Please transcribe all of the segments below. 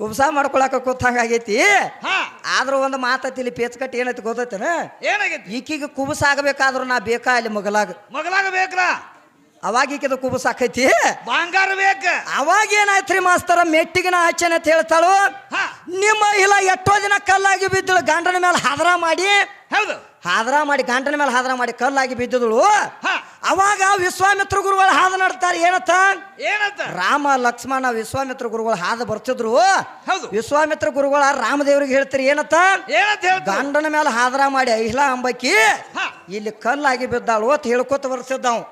ಕುಬ್ಸ ಮಾಡ್ಕೊಳಕ ಕೂತಂಗ ಆಗೈತಿ ಹಾ. ಆದ್ರೂ ಒಂದು ಮಾತತಿ ಇಲ್ಲಿ ಪೇಚ್ಕಟ್ಟಿ ಏನೈತಿ ಗೊತ್ತೈತೆ ಏನಾಗೈತಿ? ಈಕಿಗೆ ಕುಬಸ ಆಗಬೇಕಾದ್ರೂ ನಾ ಬೇಕಾ ಅಲ್ಲಿ ಮಗಲಾಗ. ಮಗಲಾಗ ಬೇಕ್ರಾ? ಅವಾಗ ಈಕಿದ ಕುಬಸ ಆಕೈತಿ ಬಂಗಾರ ಬೇಕ? ಅವಾಗ ಏನಾಯ್ತ್ರಿ ಮಾಸ್ತರ ಮೆಟ್ಟಿಗೆ ನಾ ಹಚ್ಚನೆ ಅಂತ ಹೇಳ್ತಾಳು. ಹಾ. ನಿಮ್ಮ ಇಲ್ಲ ಎಷ್ಟೋ ದಿನ ಕಲ್ಲಾಗಿ ಬಿದ್ದಳು ಗಂಡನ ಮೇಲೆ ಹಾದ್ರ ಮಾಡಿ. ಹೌದು. ಹಾದ್ರ ಮಾಡಿ ಗಂಡನ ಮೇಲೆ ಹಾದ್ರ ಮಾಡಿ ಕಲ್ಲಾಗಿ ಬಿದ್ದಳು ಹಾ. ಅವಾಗ ವಿಶ್ವಾಮಿತ್ರ ಗುರುಗಳು ಹಾದ ನಡ್ತಾರೆ ಏನತ್ತ? ಏನತ್ತ? ರಾಮ ಲಕ್ಷ್ಮಣ ವಿಶ್ವಾಮಿತ್ರ ಗುರುಗಳು ಹಾದ ಬರ್ತಿದ್ರು. ಹೌದು. ವಿಶ್ವಾಮಿತ್ರ ಗುರುಗಳ ರಾಮದೇವ್ರಿಗೆ ಹೇಳ್ತೀರಿ ಏನತ್ತ? ಏನಂತ ಗಂಡನ ಮೇಲೆ ಹಾದರ ಮಾಡಿ ಅಹಿಲ ಅಂಬಕಿ ಇಲ್ಲಿ ಕಲ್ಲಾಗಿ ಬಿದ್ದಾಳು ಅಂತ ಹೇಳ್ಕೊತ ಬರ್ತಿದ್ದಾವ್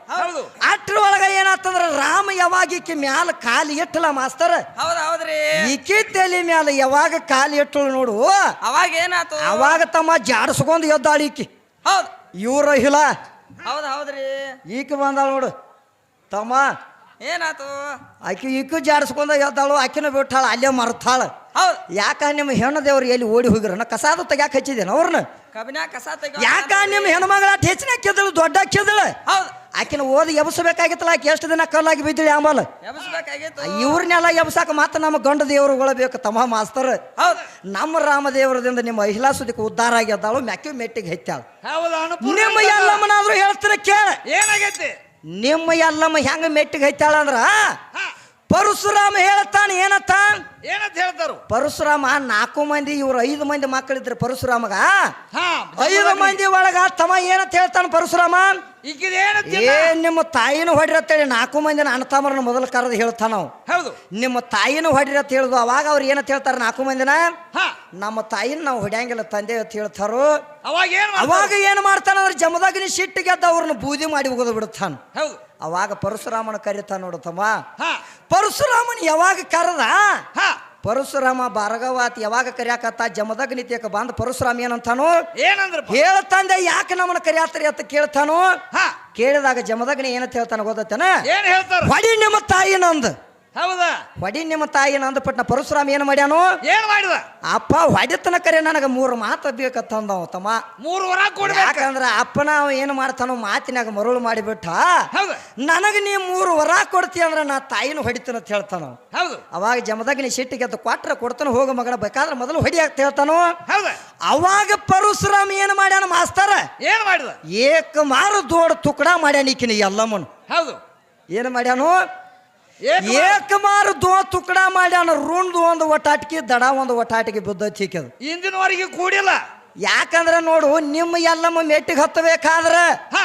ಅಟ್ರ ಒಳಗ ಏನಾತಂದ್ರ ರಾಮ ಯಾವಾಗ ಈಕಿ ಮ್ಯಾಲ ಕಾಲಿ ಇಟ್ಟಲ ಮಾಸ್ತರ್? ಈಕಿ ತಲೆ ಮ್ಯಾಲ ಯಾವಾಗ ಕಾಲಿ ಇಟ್ಟಳು ನೋಡು. ಅವಾಗ ಏನಾತ? ಅವಾಗ ತಮ್ಮ ಜಾಡಿಸ್ಕೊಂಡು ಎದ್ದಾಳು ಈಕಿ. ಹೌದು. ಇವ್ರ ಹಿಲ ಹೌದ್ ಹೌದ್ರಿ. ಈಕ ಬಂದಾಳ ನೋಡು. ತಮ್ಮ ಏನಾತು? ಆಕಿ ಈಕ ಜಾಡಿಸ್ಕೊಂಡ ಎದ್ದಾಳು ಆಕಿನ ಬಿಟ್ಟಾಳ ಅಲ್ಲೇ ಮರ್ತಾಳ. ಹೌದ್. ಯಾಕ ನಿಮ್ಮ ಹೆಣ್ಣು ದೇವ್ರು ಎಲ್ಲಿ ಓಡಿ ಹೋಗಿರನ? ಕಸಾದ ತೆಗ್ಯಾಕ ಹಚ್ಚಿದೇನ ಅವ್ರನ್ನ? ಕಬಿನ ಕಸ ತಗ ಯಾಕ ನಿಮ್ಮ ಹೆಣ್ಮಗಳ ಹೆಚ್ಚಿನ ಕೆದಳು ದೊಡ್ಡ ಕೆದಳು ಹೌದ್. ಆಕಿನ ಓದಿ ಎಬ್ಸಬೇಕಾಗಿತ್ತಲ್ಲ ಆಕೆ ಎಷ್ಟು ದಿನ ಕಲ್ಲಾಗಿ ಬಿದ್ದಿಳಿ ಆಮೇಲೆ ಇವ್ರನ್ನೆಲ್ಲ ಎಬ್ಸಾಕ ಮಾತ್ರ ನಮ್ಮ ಗಂಡ ದೇವರುಗಳು ಬೇಕು ತಮ್ಮ ಮಾಸ್ತರ್. ನಮ್ಮ ರಾಮದೇವರದಿಂದ ನಿಮ್ಮ ಮಹಿಳಾ ಸುದಿಕ್ಕೆ ಉದ್ಧಾರ ಆಗ್ಯದಾಳು ಮೆಕ್ಕಿ ಮೆಟ್ಟಿಗೆ ಹೆಚ್ಚಾಳ ನಿಮ್ಮ ಎಲ್ಲಮ್ಮನಾದ್ರೂ ಹೇಳ್ತೀರ ಕೇಳ. ಏನಾಗೈತಿ? ನಿಮ್ಮ ಎಲ್ಲಮ್ಮ ಹೆಂಗ ಮೆಟ್ಟಿಗೆ ಹೆಚ್ಚಾಳ ಅಂದ್ರ ಪರಶುರಾಮ ಹೇಳ್ತಾನೆ ಏನತ್ತ ಏನಂತ ಹೇಳ್ತಾರು? ಪರಶುರಾಮ ನಾಲ್ಕು ಮಂದಿ ಇವ್ರು ಐದು ಮಂದಿ ಮಕ್ಕಳಿದ್ರು ಪರಶುರಾಮಗ. ಐದು ಮಂದಿ ಒಳಗ ತಮ್ಮ ಏನಂತ ಹೇಳ್ತಾನೆ ಪರಶುರಾಮ? ಏನ್ ನಿಮ್ಮ ತಾಯಿನ ಹೊಡಿರತ್ತೇಳಿ ನಾಲ್ಕು ಮಂದಿನ ಅಣ್ಣತಾಮರನ್ನ ಮೊದಲು ಕರೆದು ಹೇಳ್ತಾನ ನಾವು ಹೌದು. ನಿಮ್ಮ ತಾಯಿನ ಹೊಡಿರತ್ ಹೇಳುದು ಅವಾಗ ಅವ್ರು ಏನಂತ ಹೇಳ್ತಾರ ನಾಲ್ಕು ಮಂದಿನ? ನಮ್ಮ ತಾಯಿನ ನಾವು ಹೊಡ್ಯಾಂಗಿಲ್ಲ ತಂದೆ ಅಂತ ಹೇಳ್ತಾರೋ. ಅವಾಗ ಏನ್ ಮಾಡ್ತಾನಂದ್ರೆ ಜಮದಾಗಿನ ಸಿಟ್ಟಿಗೆ ಎದ್ದ ಅವ್ರನ್ನ ಬೂದಿ ಮಾಡಿ ಹೋಗೋದು ಬಿಡುತ್ತಾನ. ಹೌದು. ಅವಾಗ ಪರಶುರಾಮನ ಕರಿತಾನ ನೋಡತಮ್ಮ ಹಾ. ಪರಶುರಾಮನ್ ಯಾವಾಗ ಕರದ? ಹಾ. ಪರಶುರಾಮ ಭಾರ್ಗವಾತ್ ಯಾವಾಗ ಕರ್ಯಾಕತ್ತ? ಜಮದಗ್ನಿ ತೇಕ ಬಂದ ಪರಶುರಾಮ ಏನಂತಾನು? ಏನಂದ್ರ ಹೇಳ್ತಂದೆ ಯಾಕೆ ನಮ್ಮನ್ನ ಕರ್ಯಾತ್ರಿ ಅಂತ ಕೇಳ್ತಾನು? ಹಾ. ಕೇಳಿದಾಗ ಜಮದಗ್ನಿ ಏನಂತ ಹೇಳ್ತಾನ ಗೊತ್ತೇನ ಏನ್ ಹೇಳ್ತಾರ? ಹೊಡಿ ನಿಮ್ಮ ತಾಯಿ ನಂದು. ಹೌದಾ? ಹೊಡಿ ನಿಮ್ಮ ತಾಯಿ ನಂದು ಪಟ್ನ ಪರಶುರಾಮ ಏನು ಮಾಡ್ಯಾನು? ಏನ್ ಮಾಡಿದ? ಅಪ್ಪ ಹೊಡಿತನ ಕರೆ ನನಗೆ ಮೂರು ಮಾತು ಬೇಕತ್ತಂದವ ತಮ್ಮ. ಮೂರು ವರ ಕೊಡ್ಬೇಕು. ಯಾಕಂದ್ರ ಅಪ್ಪನ ಅವ ಏನು ಮಾಡ್ತಾನೋ ಮಾತಿನಾಗ ಮರುಳು ಮಾಡಿಬಿಟ್ಟ. ನನಗೆ ನೀ ಮೂರು ವರ ಕೊಡ್ತಿ ಅಂದ್ರೆ ನಾ ತಾಯಿನ ಹೊಡಿತನ ಅಂತ ಹೇಳ್ತಾನ ಹೌದು. ಅವಾಗ ಜಮದಾಗ ನೀ ಸಿಟ್ಟಿಗೆ ಅದು ಕೊಟ್ರ ಕೊಡ್ತಾನ ಹೋಗ ಮಗನ ಬೇಕಾದ್ರೆ ಮೊದಲು ಹೊಡಿ ಅಂತ ಹೇಳ್ತಾನೋ. ಹೌದ. ಅವಾಗ ಪರಶುರಾಮ ಏನು ಮಾಡ್ಯಾನ ಮಾಸ್ತರ? ಏನ್ ಮಾಡಿದ? ಏಕ ಮಾರು ದೋಡ್ ತುಕಡ ಮಾಡ್ಯಾನ ಈಕಿನ ಎಲ್ಲಮ್ಮನು ಹೌದು. ಏನು ಮಾಡ್ಯಾನು? ಏಕ ಏಕ ಮಾರು ದೋ ತುಕಡ ಮಾಡ್ಯಾನ ರುಂಡ್ ಒಂದು ಒಟಾಟಿಕೆ ದಡ ಒಂದು ಒಟ್ಟಾಟಿಗೆ ಬುದ್ಧ ಚೀಕದು ಇಂದಿನವರೆಗೆ ಕೂಡಿಲ್ಲ. ಯಾಕಂದ್ರೆ ನೋಡು ನಿಮ್ಮ ಎಲ್ಲಮ್ಮ ಮೆಟ್ಟಿಗೆ ಹತ್ತಬೇಕಾದ್ರೆ ಹಾ.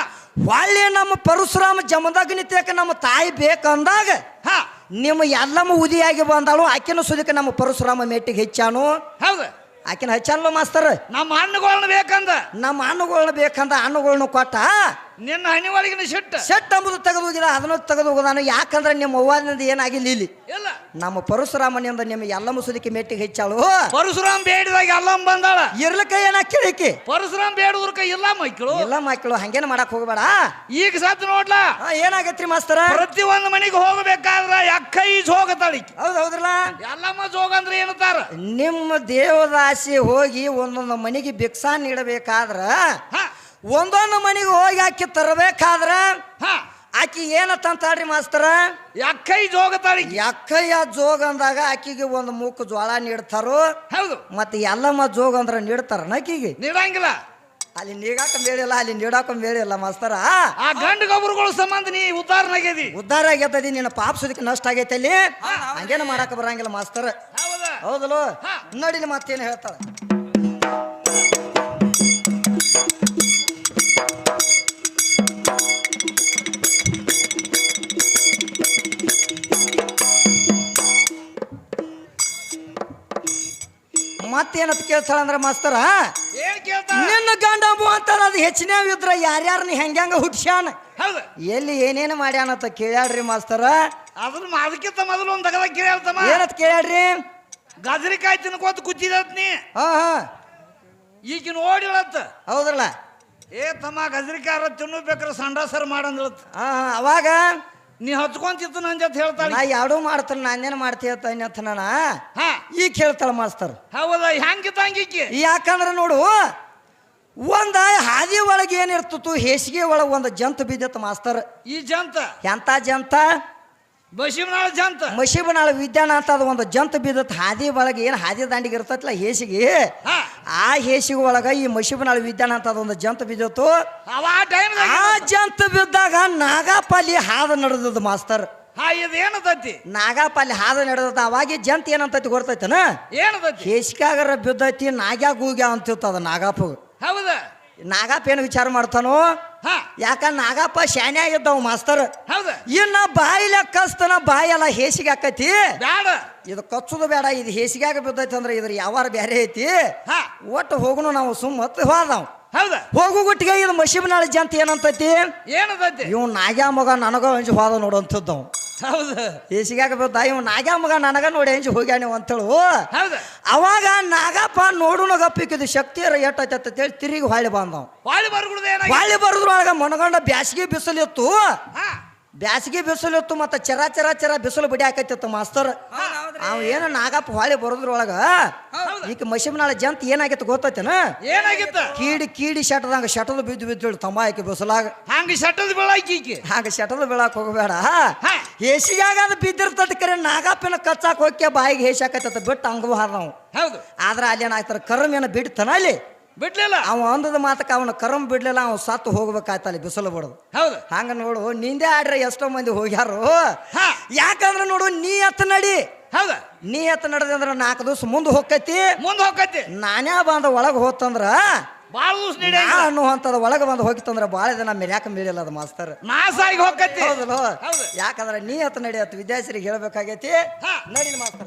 ಹೊಳ್ಳಿ ನಮ್ಮ ಪರಶುರಾಮ ಜಮದಾಗ ತೇಕ ನಮ್ಮ ತಾಯಿ ಬೇಕಂದಾಗ ಹಾ. ನಿಮ್ಮ ಎಲ್ಲಮ್ಮ ಉದಿಯಾಗಿ ಬಂದಾಳು ಆಕಿನ ಸುದಿಕ ನಮ್ಮ ಪರಶುರಾಮ ಮೆಟ್ಟಿಗೆ ಹೆಚ್ಚಾನು. ಹೌದು. ಆಕಿನ ಹಚ್ಚಾನಲ್ಲ ಮಾಸ್ತರ್? ನಮ್ಮ ಹಣ್ಣುಗಳನ್ನ ಬೇಕಂದ. ನಮ್ಮ ಹಣ್ಣುಗಳನ್ನ ಬೇಕಂದ ಹಣ್ಣುಗಳನ್ನ ಕೊಟ್ಟ ನಿನ್ನ ಹನಿ ಒಳಗಿನ ಶೆಟ್ಟ. ಶೆಟ್ ಅಂಬುದು ತೆಗೆದು ಹೋಗಿಲ್ಲ ಅದನ್ನು ತೆಗೆದು ನಾನು ಯಾಕಂದ್ರೆ ನಿಮ್ಮ ಅವ್ವಾದಿಂದ ಏನಾಗಿಲ್ಲ ಇಲ್ಲಿ. ಇಲ್ಲ. ನಮ್ಮ ಪರಶುರಾಮನಿಂದ ನಿಮಗೆ ಎಲ್ಲ ಮುಸುದಿಕ್ಕೆ ಮೆಟ್ಟಿಗೆ ಹೆಚ್ಚಾಳು. ಪರಶುರಾಮ್ ಬೇಡಿದಾಗ ಎಲ್ಲಮ್ಮ ಬಂದಾಳ. ಇರ್ಲಿಕ್ಕ ಏನಾಕಿಳಿಕಿ ಪರಶುರಾಮ್ ಬೇಡುದ್ರಕ ಇಲ್ಲ ಮೈಕಳು. ಎಲ್ಲ ಮಕ್ಕಳು ಹಂಗೇನ ಮಾಡಕ್ ಹೋಗಬೇಡ. ಈಗ ಸತ್ ನೋಡ್ಲಾ. ಏನಾಗತ್ರಿ ಮಾಸ್ತರ? ಪ್ರತಿ ಒಂದ್ ಮನೆಗೆ ಹೋಗಬೇಕಾದ್ರ ಯಾಕೈ ಈಜ್ ಹೋಗತಾಳಿ ಹೌದು ಹೌದ್ರಲ್ಲ? ಎಲ್ಲಮ್ಮ ಜೋಗ ಅಂದ್ರೆ ಏನಂತಾರ? ನಿಮ್ಮ ದೇವದಾಸಿ ಹೋಗಿ ಒಂದೊಂದು ಮನೆಗೆ ಭಿಕ್ಷಾ ನೀಡಬೇಕಾದ್ರ ಹಾ. ಒಂದೊಂದು ಮನೆಗೆ ಹೋಗಿ ಆಕಿ ತರಬೇಕಾದ್ರ ಹಾ. ಆಕಿ ಏನತ್ತಂತಾಳ್ರಿ ಮಾಸ್ತರ? ಯಕ್ಕೈ ಜೋಗ ತಾಳಿ ಯಕ್ಕೈ ಆ ಜೋಗ ಅಂದಾಗ ಆಕಿಗೆ ಒಂದು ಮೂಕು ಜ್ವಾಳ ನೀಡ್ತಾರೋ? ಹೌದು. ಮತ್ತೆ ಎಲ್ಲಮ್ಮ ಜೋಗ ಅಂದ್ರ ನೀಡ್ತಾರ ಆಕಿಗೆ? ನೀಡಂಗಿಲ್ಲ. ಅಲ್ಲಿ ನೀಗಾಕ ಬೇಡಿಲ್ಲ ಅಲ್ಲಿ ನೀಡಾಕ ಬೇಡಿಲ್ಲ ಮಾಸ್ತರ? ಆ ಗಂಡು ಗೊಬ್ಬರಗಳು ಸಂಬಂಧ ನೀ ಉದ್ದಾರನಾಗ್ಯದಿ ಉದ್ಧಾರ ಆಗೈತದಿ ನಿನ್ನ ಪಾಪ ಸುದಕ್ಕೆ ನಷ್ಟ ಆಗೈತೆ ಅಲ್ಲಿ ಹಂಗೇನ ಮಾಡಾಕ ಬರಂಗಿಲ್ಲ ಮಾಸ್ತರ? ಹೌದಾ? ನೋಡಿ ಮತ್ತೇನು ಹೇಳ್ತಾಳ. ಮತ್ತೇನಂತ ಕೇಳ್ತಾಳ ಅಂದ್ರ ಮಾಸ್ತರ? ಏನ್ ನಿನ್ನ ಗಂಡ ಅಂತಾರ ಅದು ಹೆಚ್ಚಿನ ಇದ್ರ ಯಾರ್ಯಾರನ್ನ ಹೆಂಗ್ಯಾಂಗ ಹುಟ್ಸ್ಯಾನ? ಹೌದು. ಎಲ್ಲಿ ಏನೇನು ಮಾಡ್ಯಾನಂತ ಕೇಳ್ಯಾಡ್ರಿ ಮಾಸ್ತರ. ಅದನ್ನ ಅದಕ್ಕಿಂತ ಮೊದಲು ಒಂದ್ ತಗದ ಕೇಳ್ತಮ್ಮ ಏನಂತ ಕೇಳ್ಯಾಡ್ರಿ? ಗಜರಿಕಾಯಿ ತಿನ್ಕೋತ ಕುಚ್ಚಿದತ್ ನೀ. ಹಾ ಹಾ. ಈಗಿನ ಓಡಿಳತ್ತ ಹೌದ್ರಲ್ಲ? ಏ ತಮ್ಮ ಗಜರಿಕಾರ ತಿನ್ನಬೇಕ್ರ ಸಂಡಾಸರ್ ಮಾಡಂದ್ಳತ್ ಹಾ ಹಾ. ಅವಾಗ ನೀ ಹಚ್ಕೊಂತಿತ್ತು ನನ್ ಜೊತೆ ಹೇಳ್ತಾಳೆ. ನಾ ಮಾಡ್ತಾರ ನಾನೇನ್ ನಾನೇನು ಹೇಳ್ತಾನೆ ಅಂತ ನಾನ? ಹಾ. ಈಗ ಹೇಳ್ತಾಳ ಮಾಸ್ತರ್. ಹೌದ ಹೆಂಗಿತ್ತ ಹಂಗಿಕ್ಕಿ ಯಾಕಂದ್ರೆ ನೋಡು ಒಂದ ಹಾದಿ ಒಳಗೆ ಏನಿರ್ತಿತ್ತು ಹೇಸಿಗೆ ಒಳಗೆ ಒಂದು ಜಂತು ಬಿದ್ದಿತ್ತು ಮಾಸ್ತರ್. ಈ ಜಂತ? ಎಂತ ಜಂತ? ಬಶಿಮನಾಳ ಜಂತ. ಮಶೀಬನಾಳ ವಿದ್ಯಾನ ಅಂತ ಅದು ಒಂದು ಜಂತ ಬಿದ್ದತ್. ಹಾದಿ ಒಳಗೆ ಏನು ಹಾದಿ ದಾಂಡಿಗೆ ಇರ್ತೈತಲ್ಲ ಹೇಸಿಗೆ? ಹಾ. ಆ ಹೇಸಿಗೆ ಒಳಗೆ ಈ ಮಶಿಬನಾಳ ವಿದ್ಯಾನ ಅಂತ ಒಂದು ಜಂತ ಬಿದ್ದತ್ತು. ಅವ ಟೈಮ್ ಆ ಜಂತ ಬಿದ್ದಾಗ ನಾಗಾಪಾಲಿ ಹಾದ ನಡೆದದ್ದು ಮಾಸ್ತರ್. ಹಾ ಇದು ಏನತತಿ? ನಾಗಾಪಾಲಿ ಹಾದ ನಡೆದದ. ಅವಾಗ ಜಂತ ಏನಂತೈತಿ ಗೊತ್ತೈತನ ಏನತತಿ? ಹೇಸಿಕಾಗರ ಬಿದ್ದೈತಿ ನಾಗ್ಯಾ ಅಂತಿತ್ತು ಅದು ನಾಗಾಪು. ಹೌದ. ನಾಗಾಪ ಏನು ವಿಚಾರ ಮಾಡ್ತಾನೋ? ಹಾ. ಯಾಕಂದ್ರೆ ನಾಗಪ್ಪ ಶಾನ್ಯ ಆಗಿದ್ದವ್ ಮಾಸ್ತರ್. ಹೌದು. ಇನ್ನ ಬಾಯಿಲ ಕಸ್ತನ ಬಾಯೆಲ್ಲ ಹೇಸಿಗೆ ಆಕತಿ ಇದು ಕಚ್ಚುದು ಬೇಡ ಇದು ಹೇಸಿಗ್ಯಾಗ ಬಿದ್ದೈತಿ ಅಂದ್ರೆ ಇದ್ರ ಯಾವಾರ ಬೇರೆ ಐತಿ. ಹಾ. ಒಟ್ಟು ಹೋಗುನು ನಾವು ಸುಮ್ಮತ್ ಹೋದಾವ್. ಹೌದ. ಹೋಗು ಗುಟ್ಟಿಗೆ ಇದು ಮಶಿಬನಾಳ ಜಂತ ಏನಂತೈತಿ? ಏನತತಿ? ಇವ್ ನಾಗ್ಯಾ ಮಗ ನನಗ ಹಂಚಿ ಹೋದ ನೋಡು ಹೌದು. ಹೇಸಿಗ್ಯಾಗ ಬಿದ್ದ ಇವ್ ನಾಗ್ಯಾ ಮಗ ನನಗ ನೋಡಿ ಹಂಚಿ ಹೋಗ್ಯಾನ ಅಂತೇಳು. ಹೌದ. ಅವಾಗ ನಾಗಪ್ಪ ನೋಡುನಗಪ್ಪಿಕ್ಕಿದ ಶಕ್ತಿ ಎಟ್ಟೈತೆ ಅಂತೇಳಿ ತಿರುಗಿ ಹೊಳ್ಳಿ ಬಂದವ್. ಹೊಳ್ಳಿ ಮನಗಂಡ ಬ್ಯಾಸಿಗೆ ಬಿಸಿಲಿತ್ತು. ಇತ್ತು ಬ್ಯಾಸಿಗೆ ಬಿಸಿಲಿತ್ತು ಮತ್ತೆ ಚರ ಚರ ಚರ ಬಿಸಿಲು ಬಿಡಿ ಹಾಕೈತಿತ್ತು ಮಾಸ್ತರ್ ಅವ್ ಏನು ನಾಗಪ್ಪ ಹೊಳೆ ಬರೋದ್ರೊಳಗ? ಈಗ ಮಶಿಮನಾಳ ಜಂತ ಏನಾಗಿತ್ತು ಗೊತ್ತೈತೇನ? ಏನಾಗಿತ್ತು? ಕೀಡಿ ಕೀಡಿ ಶಟದಂಗ ಶಟದ ಬಿದ್ದು ಬಿದ್ದು ತಂಬಾ ಹಾಕಿ ಬಿಸಿಲಾಗ. ಹಂಗ ಶಟದ ಬೆಳಕಿ ಹಂಗ ಶಟದ ಬೀಳಾಕ ಹೋಗಬೇಡ. ಹೇಸಿಗಾಗ ಅದು ಬಿದ್ದಿರ್ತದ ಕರೆ ನಾಗಪ್ಪನ ಕಚ್ಚಾಕ ಹೋಗ್ಯ ಬಾಯಿಗೆ ಹೇಸಿ ಹಾಕತ್ತ ಬಿಟ್ಟು ಹಂಗ ನಾವು. ಹೌದು. ಆದ್ರೆ ಅಲ್ಲಿ ಏನಾಗ್ತಾರೆ ಕರ್ಮ ಏನ ಬಿಡ್ತಾನ ಅಲ್ಲಿ? ಬಿಡ್ಲಿಲ್ಲ. ಅವ ಅಂದದ ಮಾತಕ್ಕೆ ಅವನ ಕರಂ ಬಿಡ್ಲಿಲ್ಲ ಅವ್ನು ಸತ್ತು ಹೋಗ್ಬೇಕಾಯ್ತ ಅಲ್ಲಿ ಬಿಸಿಲು ಬಿಡೋದು. ಹೌದು. ಹಂಗ ನೋಡು ನಿಂದೆ ಆಡ್ರೆ ಎಷ್ಟೋ ಮಂದಿ ಹೋಗ್ಯಾರು. ಯಾಕಂದ್ರೆ ನೋಡು ನೀ ಎತ್ತ ನಡಿ. ಹೌದ. ನೀ ಎತ್ತ ನಡೆದಂದ್ರ ನಾಲ್ಕು ದಿವಸ ಮುಂದೆ ಹೋಗ್ತೈತಿ ಮುಂದೆ ಹೋಗತಿ ನಾನ್ಯಾ ಬಂದ ಒಳಗೆ ಹೋತಂದ್ರ ಬಾಳ ದಿವಸ ನಡಿ ಅನ್ನುವಂಥದ್ದು ಒಳಗೆ ಬಂದು ಹೋಗಿತ್ತಂದ್ರೆ ಭಾಳ ದಿನ ಮೆರ್ಯಾಕ ಮೇಲಿಲ್ಲ ಅದು ಮಾಸ್ತರ್. ಮಾಸಾಗಿ ಹೋಗ್ತೈತಿ ಹೌದಲ್ಲ ಹೌದು. ಯಾಕಂದ್ರೆ ನೀ ಎತ್ತ ನಡಿ ಅತ್ ವಿದ್ಯಾರ್ಥಿಗೆ ಹೇಳ್ಬೇಕಾಗೈತಿ. ನಡಿ ಮಾಸ್ತರ್